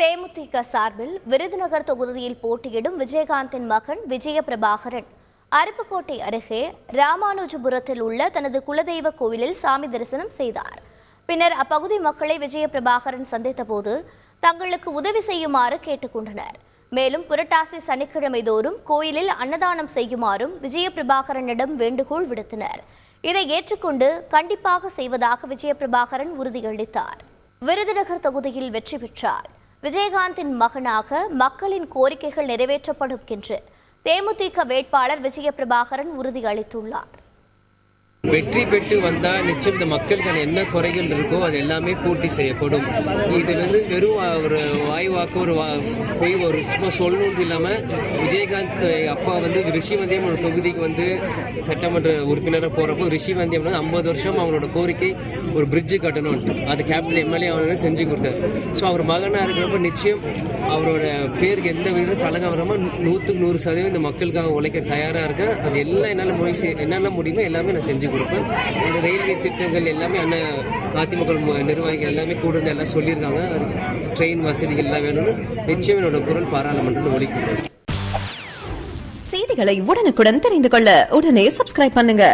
தேமுதிக சார்பில் விருதுநகர் தொகுதியில் போட்டியிடும் விஜயகாந்தின் மகன் விஜய பிரபாகரன் அருப்புக்கோட்டை அருகே ராமானுஜபுரத்தில் உள்ள தனது குலதெய்வ கோவிலில் சாமி தரிசனம் செய்தார். பின்னர் அப்பகுதி மக்களை விஜய பிரபாகரன் சந்தித்தபோது தங்களுக்கு உதவி செய்யுமாறு கேட்டுக்கொண்டனர். மேலும் புரட்டாசி சனிக்கிழமை தோறும் கோயிலில் அன்னதானம் செய்யுமாறும் விஜய பிரபாகரனிடம் வேண்டுகோள் விடுத்தனர். இதை ஏற்றுக்கொண்டு கண்டிப்பாக செய்வதாக விஜய பிரபாகரன் உறுதியளித்தார். விருதுநகர் தொகுதியில் வெற்றி பெற்றார். விஜயகாந்தின் மகனாக மக்களின் கோரிக்கைகள் நிறைவேற்றப்படும் என்று தேமுதிக வேட்பாளர் விஜய பிரபாகரன் உறுதியளித்துள்ளார். வெற்றி பெற்று வந்தால் நிச்சயம் இந்த மக்களுக்கான என்ன குறைகள் இருக்கோ அது எல்லாமே பூர்த்தி செய்யப்படும். இது வந்து வெறும் ஒரு வாய்வாக்கு ஒரு வா போய் ஒரு சும்மா சொல்லணும் இல்லாமல் விஜயகாந்த் அப்பா வந்து ரிஷிவந்தியம் ஒரு தொகுதிக்கு வந்து சட்டமன்ற உறுப்பினராக போகிறப்போ ரிஷிவந்தியம் வந்து ஐம்பது வருஷம் அவங்களோட கோரிக்கை ஒரு பிரிட்ஜு கட்டணும் அது கேப்டன் எம்எல்ஏ அவனோட செஞ்சு கொடுத்தாரு. ஸோ அவர் மகனாக இருக்கிறப்ப நிச்சயம் அவரோட பேருக்கு எந்த விதம் கலகம் வராமல் நூற்றுக்கு நூறு சதவீதம் இந்த மக்களுக்காக உழைக்க தயாராக இருக்கேன். அது எல்லாம் என்னால் மொழி என்னென்ன முடியுமோ எல்லாமே நான் செஞ்சு கொடுப்பேன் இந்த ரயில்வே திட்டங்கள் எல்லாமே அண்ணன் அதிமுக நிர்வாகிகள் எல்லாமே கூட எல்லாம் சொல்லியிருக்காங்க. ட்ரெயின் வசதிகள் எல்லாம் வேணும்னு நிச்சயம் என்னோட குரல் பாராளுமன்றத்தில் ஒழிக்கும் செய்திகளை உடனுக்குடன் தெரிந்து கொள்ள உடனே சப்ஸ்கிரைப் பண்ணுங்க.